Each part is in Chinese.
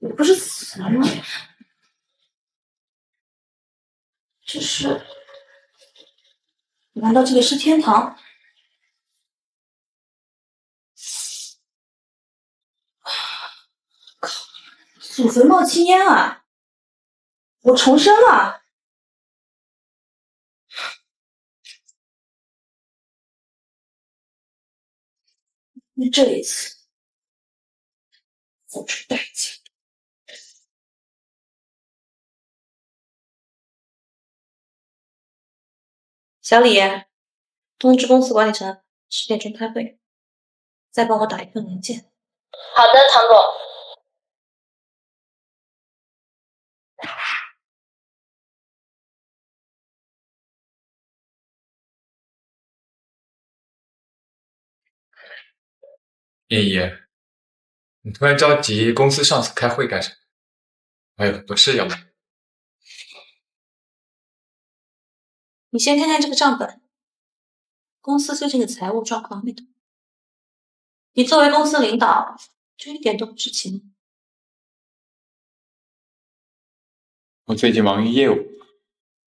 你不是死了吗？这是？难道这里是天堂？靠！祖坟冒青烟啊！我重生了！那这一次，付出代价。小李，通知公司管理层十点钟开会，再帮我打一份文件。好的，唐总。叶姨，你突然着急公司上司开会干什么？我还有很多事要忙。你先看看这个账本，公司最近的财务状况没懂。你作为公司领导，就一点都不知情吗？我最近忙于业务，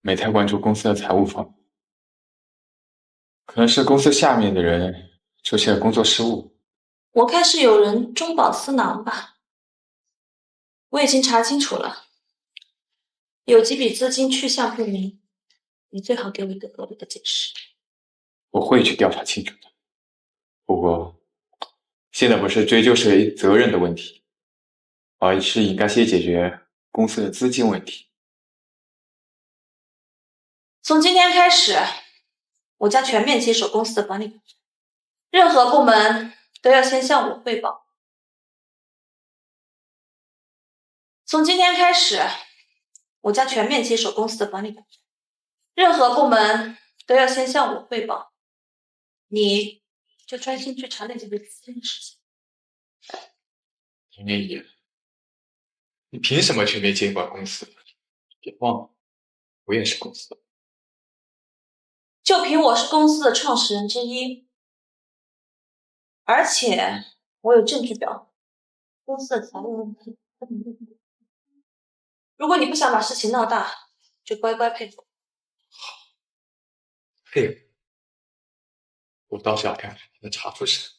没太关注公司的财务方面。可能是公司下面的人出现了工作失误。我看是有人中饱私囊吧。我已经查清楚了，有几笔资金去向不明。你最好给我一个合理的解释。我会去调查清楚的。不过，现在不是追究谁责任的问题，而是应该先解决公司的资金问题。从今天开始，我将全面接手公司的管理工作，任何部门都要先向我汇报。从今天开始，我将全面接手公司的管理工作。任何部门都要先向我汇报，你就专心去查那几笔资金的事情。林念怡，你凭什么全面监管公司？别忘了，我也是公司的。就凭我是公司的创始人之一，而且我有证据表公司的财务问题。如果你不想把事情闹大，就乖乖配合。配合，我倒是要看看你能查出什么。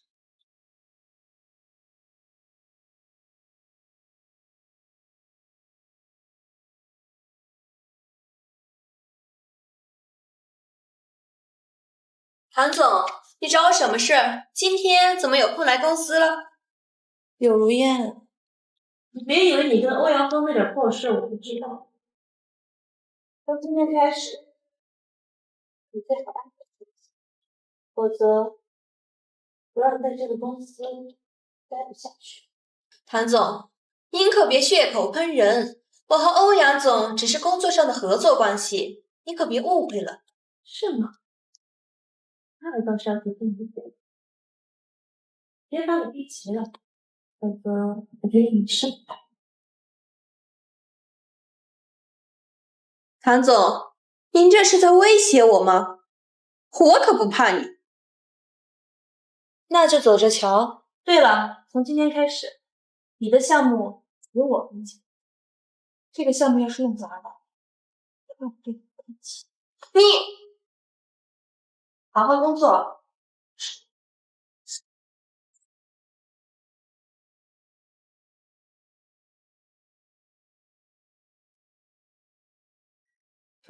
韩总，你找我什么事？今天怎么有空来公司了？柳如烟，你别以为你跟欧阳锋那点破事我不知道。从今天开始。你最好安分点，否则不让在这个公司待不下去。谭总，您可别血口喷人，我和欧阳总只是工作上的合作关系，你可别误会了。是吗？那我倒是要提醒你点，别把我逼急了，否则我就以身牌。谭总。您这是在威胁我吗？我可不怕你。那就走着瞧。对了，从今天开始，你的项目由我分钱。这个项目要是用砸的，那我对你不起。你好好工作。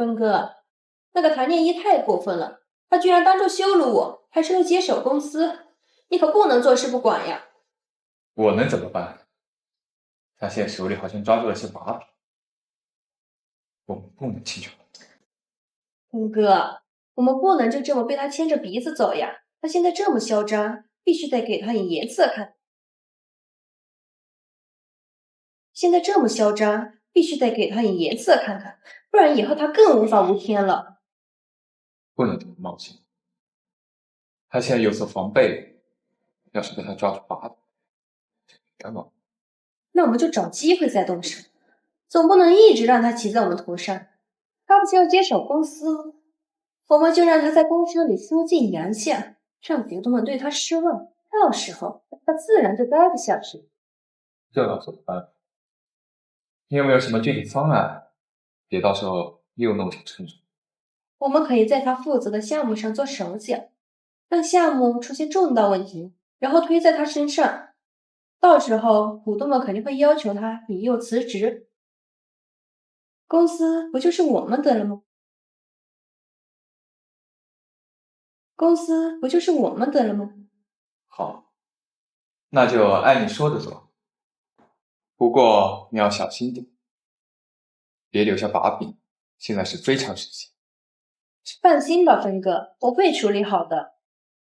峰哥，那个谭念一太过分了，他居然当众羞辱我，还说要接手公司，你可不能坐视不管呀！我能怎么办？他现在手里好像抓住了些把柄，我们不能轻饶。峰哥，我们不能就这么被他牵着鼻子走呀！他现在这么嚣张，必须得给他点颜色看。现在这么嚣张。必须得给他点颜色看看，不然以后他更无法无天了。不能这么冒险，他现在有所防备，要是被他抓住把柄，干嘛？那我们就找机会再动手，总不能一直让他骑在我们头上。他不是要接手公司，我们就让他在公司里缩尽洋相，让股东们对他失望。到时候他自然就待不下去。这要怎么办？你有没有什么具体方案？别到时候又弄巧成拙。我们可以在他负责的项目上做手脚，让项目出现重大问题，然后推在他身上。到时候股东们肯定会要求他引诱辞职，公司不就是我们的了吗？公司不就是我们的了吗？好，那就按你说的做。不过你要小心点，别留下把柄。现在是非常时期。放心吧，峰哥，我会处理好的。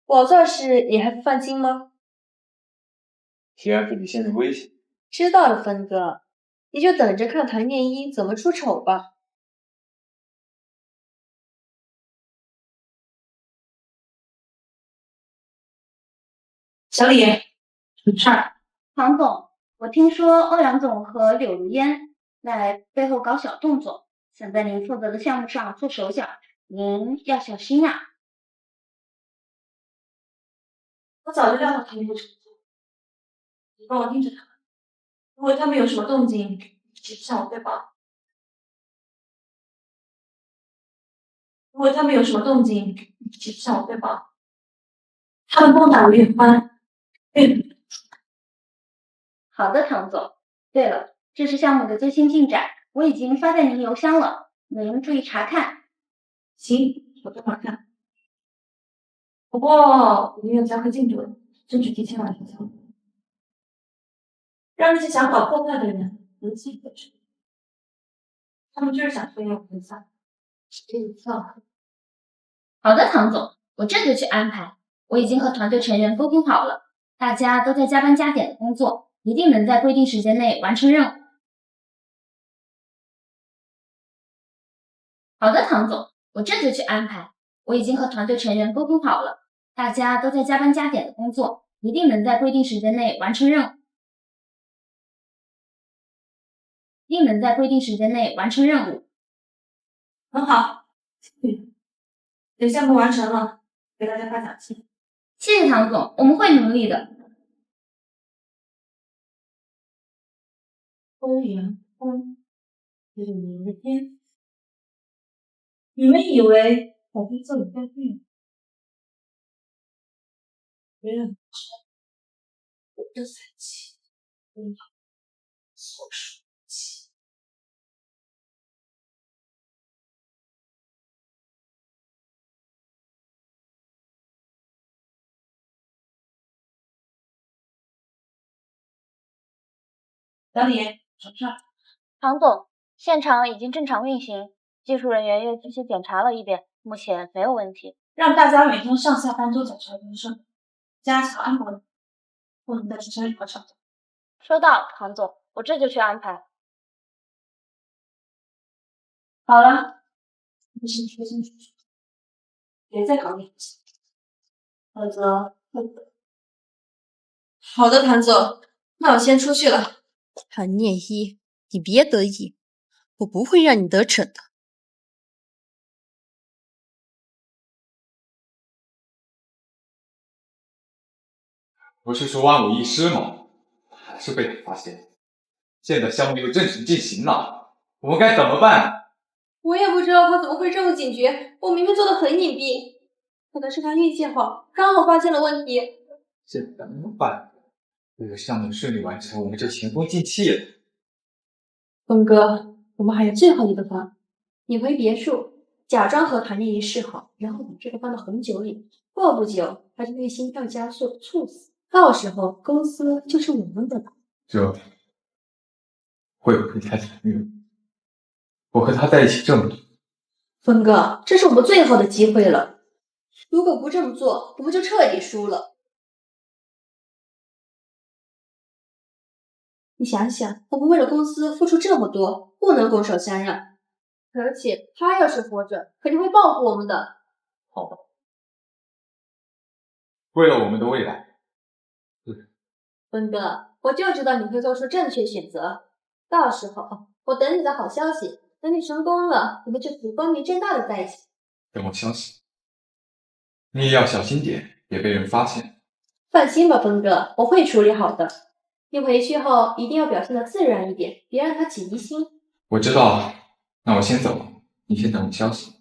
我做事你还不放心吗？既然给你陷入危险，知道了，峰哥，你就等着看唐念一怎么出丑吧。小李，什么事儿？唐总，我听说欧阳总和柳如烟在背后搞小动作，想在您负责的项目上做手脚，您要小心啊！我早就料到他们会这么做。你帮我盯着他们，如果他们有什么动静，及时向我汇报。如果他们有什么动静，及时向我汇报。他们攻打吴月欢，对。好的，唐总。对了，这是项目的最新进展，我已经发在您邮箱了，您注意查看。行，我等会儿看。不过我们有加快进度，争取提前完成项目。让那些想搞破坏的人得机可乘。他们就是想拖延我们的项目，这一次。好的，唐总，我这就去安排。我已经和团队成员沟通好了，大家都在加班加点的工作，一定能在规定时间内完成任务。好的，唐总，我这就去安排。我已经和团队成员沟通好了，大家都在加班加点的工作，一定能在规定时间内完成任务。一定能在规定时间内完成任务。很好，等项目完成了，给大家发奖金。谢谢唐总，我们会努力的。欧阳锋，柳如烟，你们以为我会做你干妹？别人我这三气，真好，所属。小李，什么事？唐总，现场已经正常运行，技术人员又仔细检查了一遍，目前没有问题。让大家每天上下班都检查人生，加强安保，不能再出现任何吵架。收到，唐总，我这就去安排。好了，你先说清楚，别再搞联系，否则会。好的，谭总，那我先出去了。谭念一，你别得意，我不会让你得逞的。不是说万无一失吗？还是被他发现。现在项目又正式进行了，我们该怎么办？我也不知道他怎么会这么警觉。我明明做的很隐蔽，可能是他运气好，刚好发现了问题。这怎么办？为了项目顺利完成，我们就前功尽弃了。峰哥，我们还有最后一个方，你回别墅，假装和谭念一示好，然后把这个放到红酒里，过不久他就会心跳加速猝死，到时候公司就是我们的了。这会不会太残忍？我和他在一起这么多，峰哥，这是我们最后的机会了，如果不这么做，我们就彻底输了。你想想，我们为了公司付出这么多，不能拱手相让。而且他要是活着，肯定会报复我们的。好吧，为了我们的未来，峰哥，我就知道你会做出正确选择。到时候我等你的好消息，等你成功了，我们就可以光明正大的在一起。等我消息，你也要小心点，别被人发现。放心吧，峰哥，我会处理好的。你回去后一定要表现的自然一点，别让他起疑心。我知道，那我先走了，你先等我消息。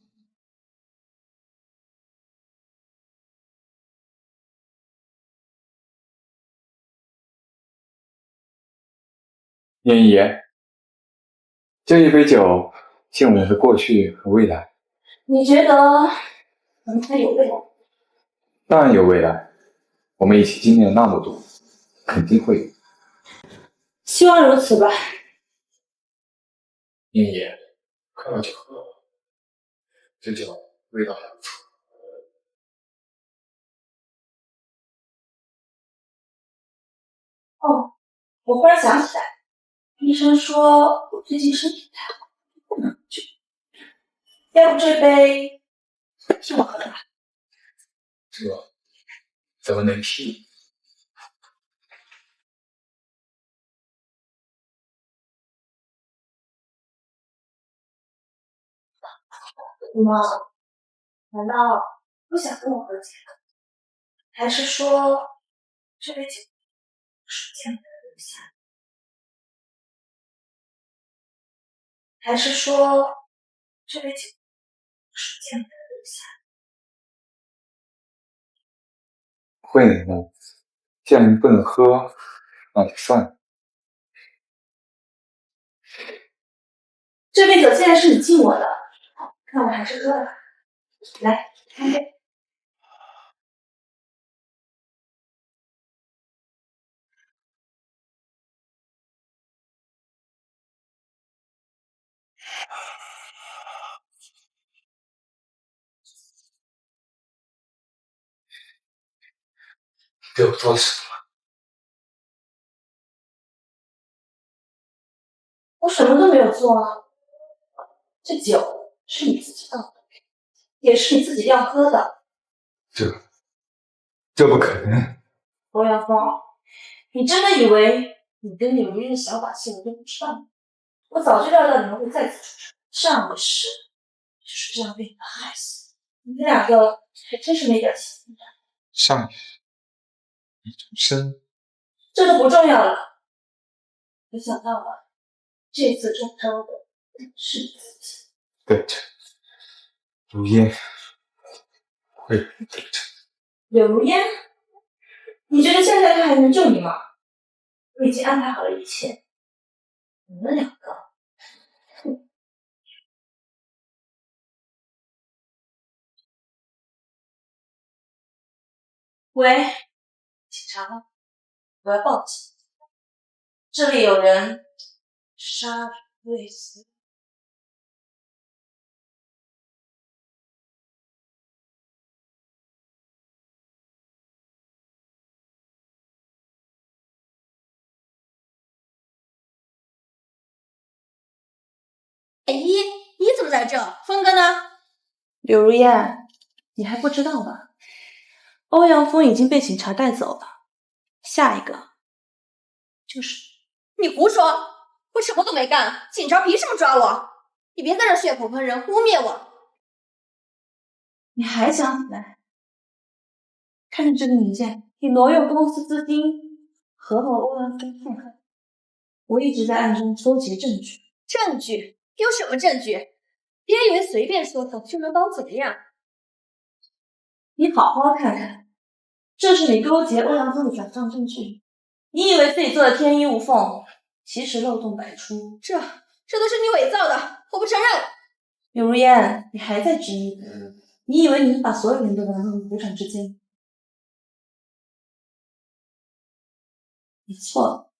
燕姨，这一杯酒敬我们的过去和未来。你觉得能还有未来？当然有未来，我们一起经历了那么多，肯定会有。希望如此吧。宁姨，快把酒喝了，这酒味道还不错。哦，我忽然想起来，医生说我最近身体不太好，不能喝酒。要不这杯替我喝了吧？这怎么能替？你吗？难道不想跟我和解？还是说这杯酒是欠我留下？还是说这杯酒是欠我留下？会的，既然不能喝，那就算了。这杯酒既然是你敬我的，那我还是喝了吧。来，干杯！对我做了什么？我什么都没有做啊。这酒是你自己倒的，也是你自己要喝的。这，这不可能！欧阳锋，你真的以为你跟柳如烟的小把戏我都不知道吗？我早就料到你们会再次出手，上一世就是这样被你们害死。你们两个还真是没点情义。上一世，你重生，这都不重要了。没想到啊，这次中招的是你自己。对着如烟，会对着。柳如烟，你觉得现在他还能救你吗？我已经安排好了一切，你们两个，喂，警察吗？我要报警，这里有人杀未遂。你怎么在这？峰哥呢？柳如烟，你还不知道吧？欧阳锋已经被警察带走了，下一个就是你胡说！我什么都没干，警察凭什么抓我？你别在这血口喷人，污蔑我！你还想怎么？看着这个文件，你挪用公司资金，合谋欧阳锋陷害。我一直在暗中搜集证据。证据？有什么证据？别以为随便说说就能把我怎么样？你好好看看，这是你勾结欧阳锋的转账证据。你以为自己做的天衣无缝，其实漏洞百出。这这都是你伪造的，我不承认。柳如烟，你还在质疑？你以为你能把所有人都玩弄于股掌之间？你错了，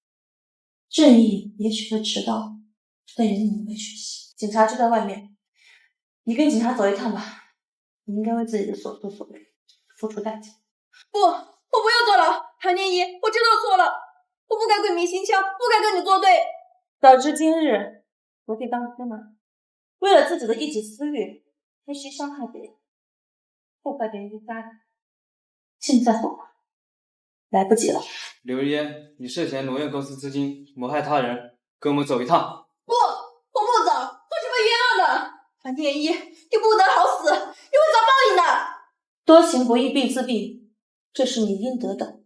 正义也许会迟到。但人你会学习。警察就在外面，你跟警察走一趟吧。你应该为自己的所作所为付出代价。不，我不要坐牢。韩念一，我知道错了，我不该鬼迷心窍，不该跟你作对。早知今日，何必当初呢？为了自己的一己私欲，不惜伤害别人，破坏别人的家庭，现在后悔，来不及了。刘如烟，你涉嫌挪用公司资金，谋害他人，跟我们走一趟。不，我不走，我是被冤樊天。一，你不得好死，你会遭报应的。多行不义必自毙，这是你应得的。